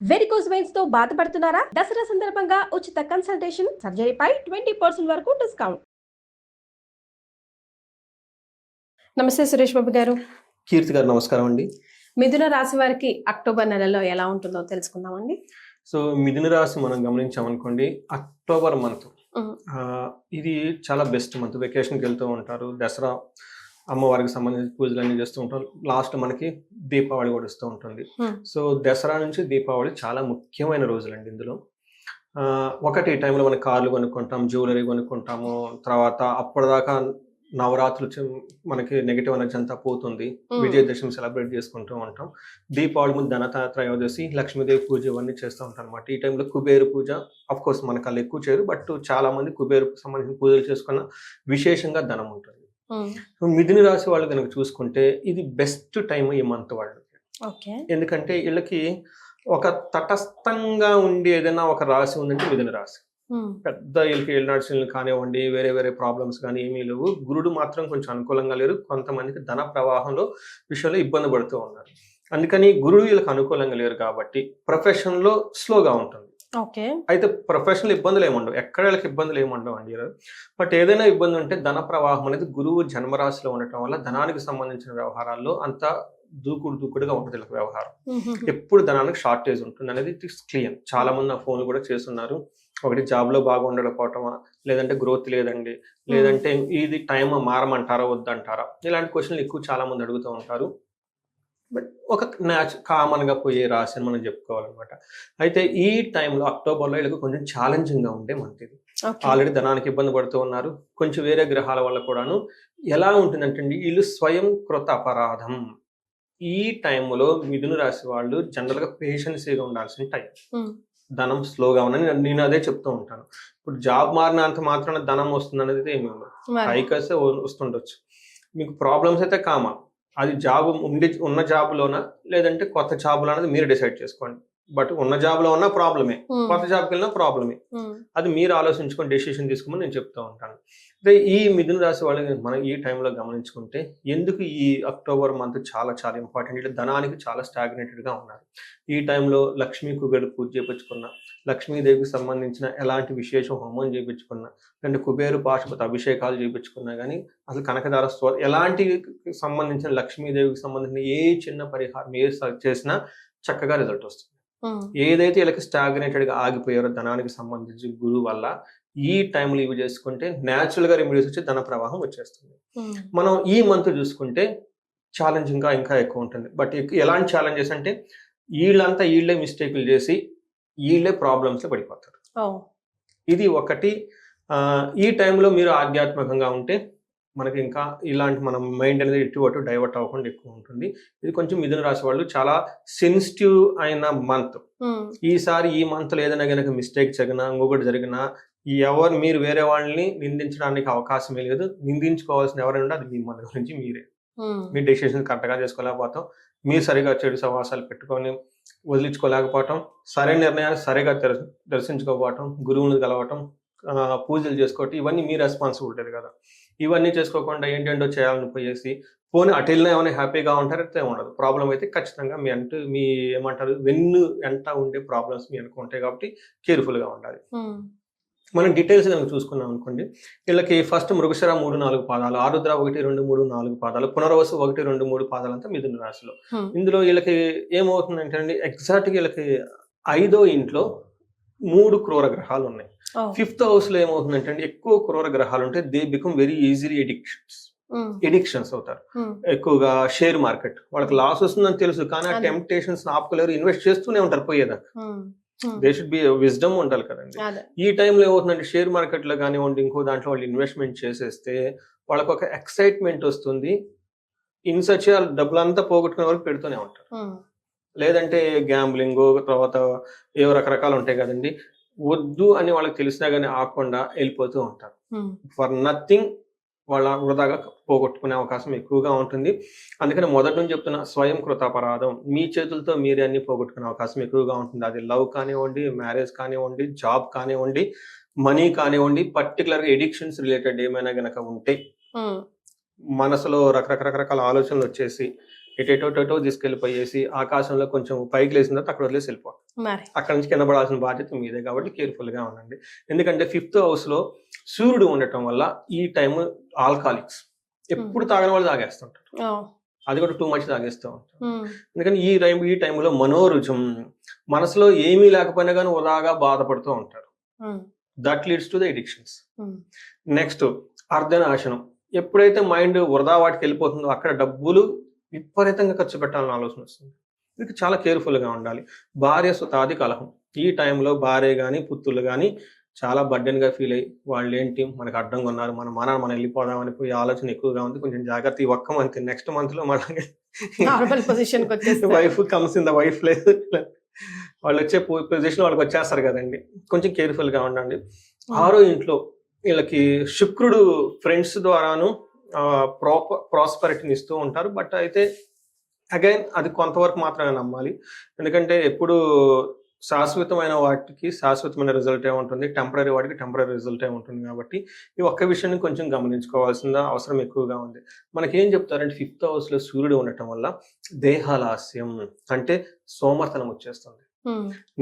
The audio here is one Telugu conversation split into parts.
వెరికోస్ వెయిన్స్తో బాధపడుతున్నారా? దసరా సందర్భంగా ఉచిత కన్సల్టేషన్ సర్జరీపై ట్వంటీ పర్సెంట్ వరకు డిస్కౌంట్ నమస్తే సురేష్ బాబు గారు. కీర్తి గారు నమస్కారం అండి. మిథున రాశి వారికి అక్టోబర్ నెలలో ఎలా ఉంటుందో తెలుసుకుందామండి. సో మిథున రాశి మనం గమనించామనుకోండి అక్టోబర్ మంత్. ఇది చాలా బెస్ట్ మంత్ వెకేషన్కి వెళ్తూ ఉంటారు. దసరా అమ్మవారికి సంబంధించిన పూజలు అన్ని చేస్తూ ఉంటాం. లాస్ట్ మనకి దీపావళి కూడా వస్తూ ఉంటుంది. Hmm. సో దసరా నుంచి దీపావళి చాలా ముఖ్యమైన రోజులండి ఇందులో. ఒకటి ఈ టైంలో మనం కార్లు కొనుక్కుంటాం జ్యువెలరీ కొనుక్కుంటాము. తర్వాత అప్పటిదాకా నవరాత్రులు మనకి నెగిటివ్ ఎనర్జీ అంతా పోతుంది. ఉమ్, విజయదశమి సెలబ్రేట్ చేసుకుంటూ ఉంటాం. దీపావళి ముందు ధనత త్రయోదశి లక్ష్మీదేవి పూజ ఇవన్నీ చేస్తూ ఉంటాం అనమాట ఈ టైంలో కుబేరు పూజ అఫ్ కోర్స్ మనకు వాళ్ళు ఎక్కువ చేయరు బట్ చాలా మంది కుబేరు సంబంధించిన పూజలు చేసుకున్న విశేషంగా ధనం ఉంటుంది. మిథున రాశి వాళ్ళు కనుక చూసుకుంటే ఇది బెస్ట్ టైం ఈ మంత్ వాళ్ళు ఓకే. ఎందుకంటే వీళ్ళకి ఒక తటస్థంగా ఉండి ఏదైనా ఒక రాశి ఉందంటే మిథున రాశి. పెద్ద వీళ్ళకి ఏళ్ళనాడ్సులు కానివ్వండి వేరే వేరే ప్రాబ్లమ్స్ కానీ ఏమీ లేవు. గురుడు మాత్రం కొంచెం అనుకూలంగా లేరు. కొంతమందికి ధన ప్రవాహంలో విషయంలో ఇబ్బంది పడుతూ ఉన్నారు. అందుకని గురుడు వీళ్ళకి అనుకూలంగా లేరు కాబట్టి ప్రొఫెషన్లో స్లోగా ఉంటుంది. ఓకే. అయితే ప్రొఫెషనల్ ఇబ్బందులు ఏముండవు ఎక్కడ వీళ్ళకి ఇబ్బందులు ఏముండవు అండి బట్ ఏదైనా ఇబ్బంది ఉంటే ధన ప్రవాహం అనేది గురువు జన్మరాశిలో ఉండటం వల్ల ధనానికి సంబంధించిన వ్యవహారాల్లో అంత దూకుడు దూకుడుగా ఉంటుంది వీళ్ళకి వ్యవహారం. ఎప్పుడు ధనానికి షార్టేజ్ ఉంటుంది అనేది ఇట్స్ క్లియర్. చాలా మంది నా ఫోన్ కూడా చేస్తున్నారు. ఒకటి జాబ్లో బాగా ఉండకపోవటమా లేదంటే గ్రోత్ లేదండి. లేదంటే ఇది టైం మారమంటారా వద్దంటారా? ఇలాంటి క్వశ్చన్లు ఎక్కువ చాలా మంది అడుగుతూ ఉంటారు. బట్ ఒక న్యాచ్ కామన్గా పోయే రాశి అని మనం చెప్పుకోవాలన్నమాట. అయితే ఈ టైంలో అక్టోబర్లో వీళ్ళకి కొంచెం ఛాలెంజింగ్గా ఉండే మంత్ ఇది. ఆల్రెడీ ధనానికి ఇబ్బంది పడుతూ ఉన్నారు. కొంచెం వేరే గ్రహాల వల్ల కూడాను ఎలా ఉంటుందంటే అండి వీళ్ళు స్వయం కృత అపరాధం. ఈ టైంలో మిథున రాశి వాళ్ళు జనరల్గా పేషెన్సీగా ఉండాల్సిన టైం. ధనం స్లోగా ఉందని నేను- అదే చెప్తూ ఉంటాను. ఇప్పుడు జాబ్ మారినంత మాత్రాన ధనం వస్తుంది అనేది ఏమి ఉండదు. వ- వస్తుండొచ్చు. మీకు ప్రాబ్లమ్స్ అయితే కామన్. అది జాబ్ ఉండి ఉన్న జాబ్లోనా? లేదంటే కొత్త జాబ్లో అనేది మీరు డిసైడ్ చేసుకోండి. బట్ ఉన్న జాబ్లో ఉన్న ప్రాబ్లమే. కొత్త జాబ్కి వెళ్ళినా ప్రాబ్లమే. అది మీరు ఆలోచించుకొని డెసిషన్ తీసుకోమని నేను చెప్తూ ఉంటాను. అయితే ఈ మిథున రాశి వాళ్ళని మనం ఈ టైంలో గమనించుకుంటే ఎందుకు ఈ అక్టోబర్ మంత్ చాలా చాలా ఇంపార్టెంట్? ఇట్లా ధనానికి చాలా stagnant గా ఉన్నారు. ఈ టైంలో లక్ష్మీ కుబేరు పూజ చేయించుకున్న లక్ష్మీదేవికి సంబంధించిన ఎలాంటి విశేష హోమం చేయించుకున్నా అంటే కుబేరు పాశుపత అభిషేకాలు చేయించుకున్నా కానీ అసలు కనకదార స్తో ఎలాంటి సంబంధించిన లక్ష్మీదేవికి సంబంధించిన ఏ చిన్న పరిహారం ఏ చేసినా చక్కగా రిజల్ట్ వస్తుంది. ఏదైతే వీళ్ళకి స్టాగ్నేటెడ్గా ఆగిపోయారో ధనానికి సంబంధించి గురువు వల్ల ఈ టైంలో ఇవి చేసుకుంటే న్యాచురల్గా రెమెడీస్ వచ్చి ధన ప్రవాహం వచ్చేస్తుంది. మనం ఈ మంత్ చూసుకుంటే ఛాలెంజింగ్గా ఇంకా ఎక్కువ ఉంటుంది. బట్ ఎలాంటి ఛాలెంజెస్ అంటే వీళ్ళంతా వీళ్ళే మిస్టేకులు చేసి వీళ్ళే ప్రాబ్లమ్స్లో పడిపోతారు. ఇది ఒకటి. ఈ టైంలో మీరు ఆధ్యాత్మికంగా ఉంటే మనకి ఇంకా ఇలాంటి మనం మైండ్ అనేది ఇటు అటు డైవర్ట్ అవ్వకుండా ఎక్కువ ఉంటుంది. ఇది కొంచెం మిథున రాశి వాళ్ళు చాలా సెన్సిటివ్ అయిన మంత్ ఈసారి ఈ మంత్లో ఏదైనా కనుక మిస్టేక్ జరిగినా ఇంకొకటి జరిగినా ఎవరు మీరు వేరే వాళ్ళని నిందించడానికి అవకాశమే లేదు. నిందించుకోవాల్సిన ఎవరైనా ఉంటే అది మీ మన గురించి మీరే. మీ డెసిషన్ కరెక్ట్గా చేసుకోలేకపోతాం. మీరు సరిగా చెడు సవాసాలు పెట్టుకొని వదిలించుకోలేకపోవటం సరైన నిర్ణయాన్ని సరిగా దర్శించుకోకపోవటం గురువుని కలవటం పూజలు చేసుకోవటం ఇవన్నీ మీ రెస్పాన్సిబిలిటీ కదా. ఇవన్నీ చేసుకోకుండా ఏంటేంటో చేయాలని పోయేసి పోనీ అటు వెళ్ళినా ఏమైనా హ్యాపీగా ఉంటారు? ఉండదు. ప్రాబ్లం అయితే ఖచ్చితంగా మీ అంటూ మీ ఏమంటారు వెన్ను ఎంట ఉండే ప్రాబ్లమ్స్ మీ అనుకుంటాయి ఉంటాయి కాబట్టి కేర్ఫుల్గా ఉండాలి. మనం డీటెయిల్స్ కనుక చూసుకున్నాం అనుకోండి వీళ్ళకి ఫస్ట్ మృగశిర మూడు నాలుగు పాదాలు ఆరుద్ర ఒకటి రెండు మూడు నాలుగు పాదాలు పునర్వసు ఒకటి రెండు మూడు పాదాలు అంతా మిథున రాశిలో. ఉమ్, ఇందులో వీళ్ళకి ఏమవుతుందంటే అండి ఎగ్జాక్ట్గా వీళ్ళకి ఐదో ఇంట్లో మూడు క్రూర గ్రహాలు ఉన్నాయి. ఫిఫ్త్ హౌస్లో ఏమవుతుందంటే అండి ఎక్కువ క్రూర గ్రహాలు ఉంటే they become very easily addictions addictions అవుతారు. ఉమ్, ఎక్కువగా షేర్ మార్కెట్ వాళ్ళకి లాస్ వస్తుందని తెలుసు కానీ ఆ. టెంప్టేషన్స్ ఆపుకోలేరు ఇన్వెస్ట్ చేస్తూనే ఉంటారు పోయేదాకా. Um, they should be wisdom ఉండాలి కదండి. ఈ టైంలో ఏమవుతుందంటే షేర్ మార్కెట్లో కానివ్వండి ఇంకో దాంట్లో వాళ్ళు ఇన్వెస్ట్మెంట్ చేసేస్తే వాళ్ళకి ఒక ఎక్సైట్మెంట్ వస్తుంది. ఇన్సర్చ్ డబ్బులంతా పోగొట్టుకునే వరకు పెడుతూనే ఉంటారు. ఉమ్, లేదంటే గ్యాంబ్లింగ్ తర్వాత ఏవో రకరకాలు ఉంటాయి కదండి. వద్దు అని వాళ్ళకి తెలిసినా కానీ ఆకుండా వెళ్ళిపోతూ ఉంటారు. ఫర్ నథింగ్ వాళ్ళ వృధాగా పోగొట్టుకునే అవకాశం ఎక్కువగా ఉంటుంది. అందుకని మొదటి నుంచి చెప్తున్న స్వయం కృతాపరాధం మీ చేతులతో మీరే అన్ని పోగొట్టుకునే అవకాశం ఎక్కువగా ఉంటుంది. అది లవ్ కానివ్వండి మ్యారేజ్ కానివ్వండి జాబ్ కానివ్వండి మనీ కానివ్వండి పర్టికులర్గా ఎడిక్షన్స్ రిలేటెడ్ ఏమైనా గనక ఉంటే మనసులో రకరకాల రకరకాల ఆలోచనలు వచ్చేసి ఎటేటోటో తీసుకెళ్ళిపోయేసి ఆకాశంలో కొంచెం పైకి లేసిన తర్వాత అక్కడ వదిలేసి వెళ్ళిపోవాలి అక్కడ నుంచి కింద పడాల్సిన బాధ్యత మీదే కాబట్టి కేర్ఫుల్గా ఉండండి. ఎందుకంటే ఫిఫ్త్ హౌస్లో సూర్యుడు ఉండటం వల్ల ఈ టైం ఆల్కాలిక్స్. ఎప్పుడు తాగని వాళ్ళు తాగేస్తుంటారు అది కూడా టూ మచ్ తాగేస్తూ ఉంటారు ఉమ్, ఎందుకని ఈ టైం ఈ టైంలో మనోరుజం మనసులో ఏమీ లేకపోయినా కానీ వృధాగా బాధపడుతూ ఉంటారు that leads to the addictions next అర్ధనాశనం. ఎప్పుడైతే మైండ్ వృధా వాటికి వెళ్ళిపోతుందో అక్కడ డబ్బులు విపరీతంగా ఖర్చు పెట్టాలని ఆలోచన వస్తుంది. ఇది చాలా కేర్ఫుల్గా ఉండాలి. భార్య సుతాది కలహం. ఈ టైంలో భార్య కానీ పుత్రులు కానీ చాలా బర్డెన్గా ఫీల్ అయ్యి వాళ్ళు ఏంటి మనకు అడ్డంగా ఉన్నారు. మన మన మనం వెళ్ళిపోదామని పోయి ఆలోచన ఎక్కువగా ఉంది. కొంచెం జాగ్రత్త ఈ ఒక్క మంత్ నెక్స్ట్ మంత్లో మళ్ళీ wife comes in the wife లేదు. వాళ్ళు వచ్చే పొజిషన్ వాళ్ళకి వచ్చేస్తారు కదండి. కొంచెం కేర్ఫుల్గా ఉండండి ఆరో ఇంట్లో వీళ్ళకి శుక్రుడు ఫ్రెండ్స్ ద్వారాను ప్రాస్పరిటీని ఇస్తూ ఉంటారు. బట్ అయితే అగైన్ అది కొంతవరకు మాత్రమే నమ్మాలి. ఎందుకంటే ఎప్పుడు శాశ్వతమైన వాటికి శాశ్వతమైన రిజల్టే ఉంటుంది. టెంపరీ వాటికి టెంపరీ రిజల్టే ఉంటుంది కాబట్టి ఈ ఒక్క విషయాన్ని కొంచెం గమనించుకోవాల్సిన అవసరం ఎక్కువగా ఉంది. మనకి ఏం చెప్తారంటే ఫిఫ్త్ హౌస్లో సూర్యుడు ఉండటం వల్ల దేహాలాస్యం అంటే సోమర్తనం వచ్చేస్తుంది.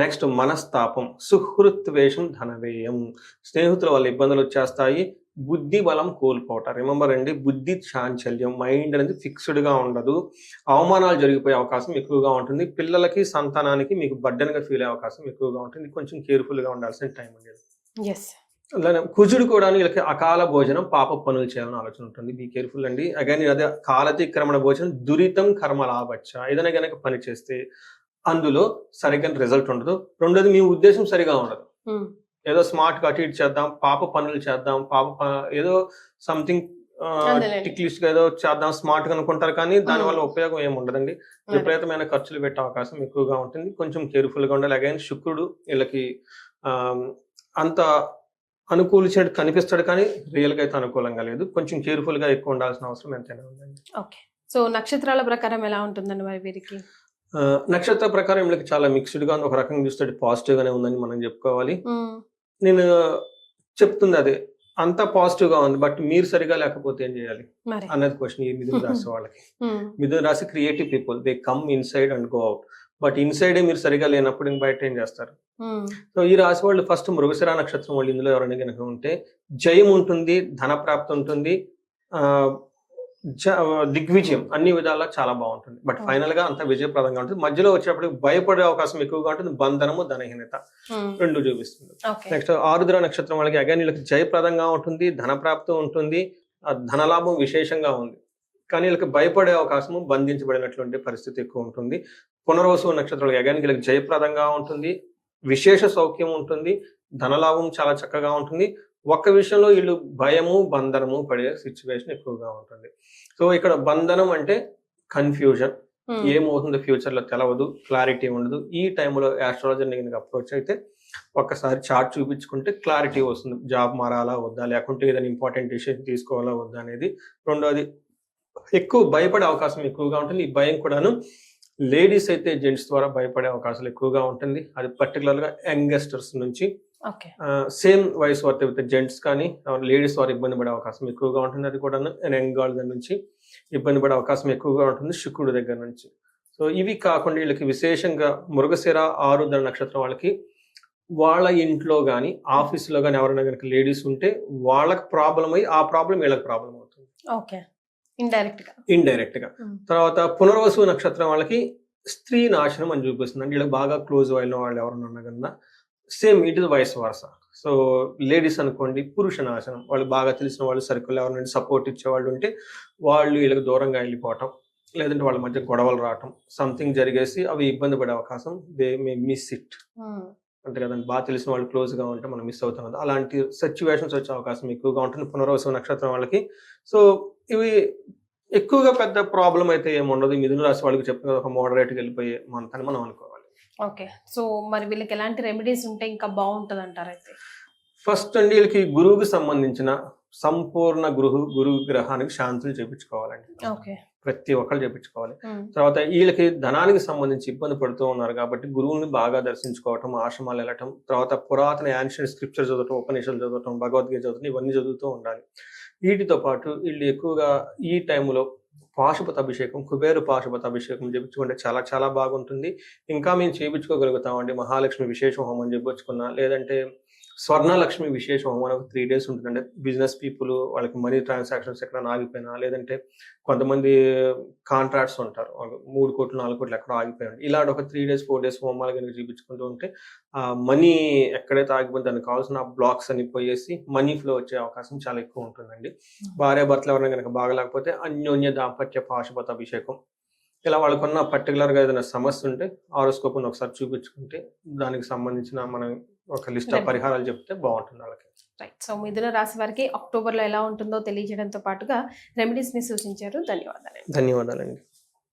నెక్స్ట్ మనస్తాపం సుహృత్వేషం ధనవ్యయం. స్నేహితుల వల్ల ఇబ్బందులు వచ్చేస్తాయి. బుద్ధి బలం కోల్పోవటం. రిమెంబర్ అండి బుద్ధి చాంచల్యం మైండ్ అనేది ఫిక్స్డ్గా ఉండదు. అవమానాలు జరిగిపోయే అవకాశం ఎక్కువగా ఉంటుంది. పిల్లలకి సంతానానికి మీకు burden గా ఫీల్ అయ్యే అవకాశం ఎక్కువగా ఉంటుంది. కొంచెం కేర్ఫుల్గా ఉండాల్సిన టైం అండి అలానే కుజుడు కూడా వీళ్ళకి అకాల భోజనం పాప పనులు చేయాలని ఆలోచన ఉంటుంది. బీ కేర్ఫుల్ అండి. అగైన్ అదే కాలతిక్రమణ భోజనం దురితం కర్మ లాభచ్చ. ఏదైనా కనుక పని చేస్తే అందులో సరిగ్గా రిజల్ట్ ఉండదు. రెండోది మీ ఉద్దేశం సరిగా ఉండదు. ఉమ్, ఏదో స్మార్ట్గా అటు ఇటు చేద్దాం పాప పనులు చేద్దాం పాప ఏదో సంథింగ్. టిక్లిస్ట్గా ఏదో చేద్దాం స్మార్ట్గా అనుకుంటారు కానీ దాని వల్ల. ఉపయోగం ఏమి ఉండదండి. విపరీతమైన ఖర్చులు పెట్టే అవకాశం ఎక్కువగా ఉంటుంది. కొంచెం కేర్ఫుల్గా ఉండాలి. అగైన్ శుక్రుడు వీళ్ళకి ఆ, అంత అనుకూలించినట్టు కనిపిస్తాడు కానీ రియల్గా అయితే అనుకూలంగా లేదు. కొంచెం కేర్ఫుల్గా ఎక్కువ ఉండాల్సిన అవసరం ఎంతైనా ఉందండి. ఓకే. సో నక్షత్రాల ప్రకారం ఎలా ఉంటుందండి మరి వీరికి? నక్షత్ర ప్రకారం వీళ్ళకి చాలా మిక్స్డ్గా ఒక రకంగా చూస్తే పాజిటివ్ గానే ఉందని మనం చెప్పుకోవాలి. నేను చెప్తుంది అదే అంతా పాజిటివ్గా ఉంది బట్ మీరు సరిగా లేకపోతే ఏం చేయాలి? అన్నది క్వశ్చన్ ఈ మిథున రాశి వాళ్ళకి. మిథున రాశి creative people they come inside and go out but ఇన్సైడే మీరు సరిగా లేనప్పుడు ఇంక బయట ఏం చేస్తారు? సో ఈ రాశి వాళ్ళు ఫస్ట్ మృగశిర నక్షత్రం వాళ్ళు ఇందులో ఎవరైనా కనుక ఉంటే జయం ఉంటుంది ధన ప్రాప్తి ఉంటుంది దిగ్విజయం అన్ని విధాలా చాలా బాగుంటుంది. బట్. ఫైనల్గా అంత విజయప్రదంగా ఉంటుంది. మధ్యలో వచ్చేటప్పుడు భయపడే అవకాశం ఎక్కువగా ఉంటుంది. బంధనము ధనహీనత రెండు చూపిస్తుంది. నెక్స్ట్ ఆరుద్ర నక్షత్రం వాళ్ళకి అగైన్ వీళ్ళకి జయప్రదంగా ఉంటుంది ధనప్రాప్తి ఉంటుంది ధనలాభం విశేషంగా ఉంది. కానీ వీళ్ళకి భయపడే అవకాశము బంధించబడినటువంటి పరిస్థితి ఎక్కువ ఉంటుంది. పునర్వసు నక్షత్రాలు అగైన్ వీళ్ళకి జయప్రదంగా ఉంటుంది. విశేష సౌఖ్యం ఉంటుంది. ధనలాభం చాలా చక్కగా ఉంటుంది. ఒక్క విషయంలో వీళ్ళు భయము బంధనము పడే సిచ్యువేషన్ ఎక్కువగా ఉంటుంది. సో ఇక్కడ బంధనం అంటే కన్ఫ్యూజన్ ఏమవుతుందో ఫ్యూచర్లో తెలవదు క్లారిటీ ఉండదు. ఈ టైంలో ఆస్ట్రాలజర్ కనుక అప్రోచ్ అయితే ఒక్కసారి చార్ట్ చూపించుకుంటే క్లారిటీ వస్తుంది. జాబ్ మారాలా వద్దా? లేకుంటే ఏదైనా ఇంపార్టెంట్ డిసిషన్ తీసుకోవాలా వద్దా అనేది. రెండోది ఎక్కువ భయపడే అవకాశం ఎక్కువగా ఉంటుంది. ఈ భయం కూడాను లేడీస్ అయితే జెంట్స్ ద్వారా భయపడే అవకాశాలు ఎక్కువగా ఉంటుంది. అది పర్టికులర్గా యంగస్టర్స్ నుంచి సేమ్ వయసు వారి విత్ జెంట్స్ కానీ లేడీస్ వారు ఇబ్బంది పడే అవకాశం ఎక్కువగా ఉంటుంది. అది కూడా యంగ్ గర్ల్ దగ్గర నుంచి ఇబ్బంది పడే అవకాశం ఎక్కువగా ఉంటుంది శుక్రుడి దగ్గర నుంచి. సో ఇవి కాకుండా వీళ్ళకి విశేషంగా మృగశిర ఆరుద్ర నక్షత్రం వాళ్ళకి వాళ్ళ ఇంట్లో కానీ ఆఫీస్లో కానీ ఎవరైనా కనుక లేడీస్ ఉంటే వాళ్ళకి ప్రాబ్లం అయ్యి ఆ ప్రాబ్లం వీళ్ళకి ప్రాబ్లం అవుతుంది. ఓకే. ఇండైరెక్ట్గా. ఇండైరెక్ట్గా. ఉమ్, తర్వాత పునర్వసు నక్షత్రం వాళ్ళకి స్త్రీ నాశనం అని చూపిస్తుంది అంటే వీళ్ళకి బాగా క్లోజ్ అయిన వాళ్ళు ఎవరైనా ఉన్నా కన్నా సేమ్ ఇట్ ఇస్ వయసు వరస సో లేడీస్ అనుకోండి పురుష నాశనం వాళ్ళు బాగా తెలిసిన వాళ్ళు సర్కిల్ ఎవరైనా సపోర్ట్ ఇచ్చేవాళ్ళు ఉంటే వాళ్ళు వీళ్ళకి దూరంగా వెళ్ళిపోవటం లేదంటే వాళ్ళ మధ్య గొడవలు రావటం సంథింగ్ జరిగేసి అవి ఇబ్బంది పడే అవకాశం దే మే మిస్ ఇట్ అంటే కదండి. బాగా తెలిసిన వాళ్ళు క్లోజ్గా ఉంటే మనం మిస్ అవుతాం కదా. అలాంటి సిచ్యువేషన్స్ వచ్చే అవకాశం ఎక్కువగా ఉంటుంది. పునర్వసు నక్షత్రం వాళ్ళకి. సో ఇవి ఎక్కువగా పెద్ద ప్రాబ్లం అయితే ఏమి ఉండదు. ఈ మిథున రాశి వాళ్ళకి చెప్పిన ఒక మోడరేట్గా వెళ్ళిపోయే మంత్ అని మనం అనుకోవాలి ఓకే. సో మరి వీళ్ళకి ఎలాంటి రెమెడీస్ ఉంటే ఇంకా బాగుంటది అంటారు అయితే ఫస్ట్ అండి వీళ్ళకి గురువుకి సంబంధించిన సంపూర్ణ గురువు గురువు గ్రహానికి శాంతులు చేపించుకోవాలండి. ఓకే. ప్రతి ఒక్కరు చేపించుకోవాలి. తర్వాత వీళ్ళకి ధనానికి సంబంధించి ఇబ్బంది పడుతూ ఉన్నారు కాబట్టి గురువుని బాగా దర్శించుకోవటం ఆశ్రమాలు వెళ్ళటం తర్వాత పురాతన యాన్షియన్ స్క్రిప్చర్ చదవటం ఉపనిషలు చదవటం భగవద్గీత చదవటం ఇవన్నీ చదువుతూ ఉండాలి. వీటితో పాటు వీళ్ళు ఎక్కువగా ఈ టైంలో పాశుపత అభిషేకం కుబేరు పాశుపత అభిషేకం చేయించుకుంటే చాలా చాలా బాగుంటుంది. ఇంకా మేము చేయించుకోగలుగుతామండి మహాలక్ష్మి విశేష హోమం చేయించుకున్నా లేదంటే స్వర్ణలక్ష్మి విశేష హోమం ఒక త్రీ డేస్ ఉంటుందంటే బిజినెస్ పీపుల్ వాళ్ళకి మనీ ట్రాన్సాక్షన్స్ ఎక్కడ ఆగిపోయినా లేదంటే కొంతమంది కాంట్రాక్ట్స్ ఉంటారు. మూడు కోట్లు నాలుగు కోట్లు ఎక్కడ ఆగిపోయినా. ఇలాంటి ఒక త్రీ డేస్ ఫోర్ డేస్ హోమాలు కనుక చూపించుకుంటూ ఉంటే మనీ ఎక్కడైతే ఆగిపోయిందో దానికి కావాల్సిన బ్లాక్స్ అని పోయేసి మనీ ఫ్లో వచ్చే అవకాశం చాలా ఎక్కువ ఉంటుందండి. భార్య భర్తలు ఎవరైనా కనుక బాగలేకపోతే అన్యోన్య దాంపత్య పాశుపత అభిషేకం. ఇలా వాళ్ళకున్న పర్టికులర్గా ఏదైనా సమస్య ఉంటే ఆరోస్కోప్ని ఒకసారి చూపించుకుంటే దానికి సంబంధించిన మనం ఒక లిస్ట్ ఆఫ్ పరిహారాలు చెప్తే బాగుంటుంది వాళ్ళకి. రైట్ సో మిథున రాశి వారికి అక్టోబర్లో ఎలా ఉంటుందో తెలియజేయడంతో పాటుగా రెమెడీస్ని సూచించారు. ధన్యవాదాలు. ధన్యవాదాలండి.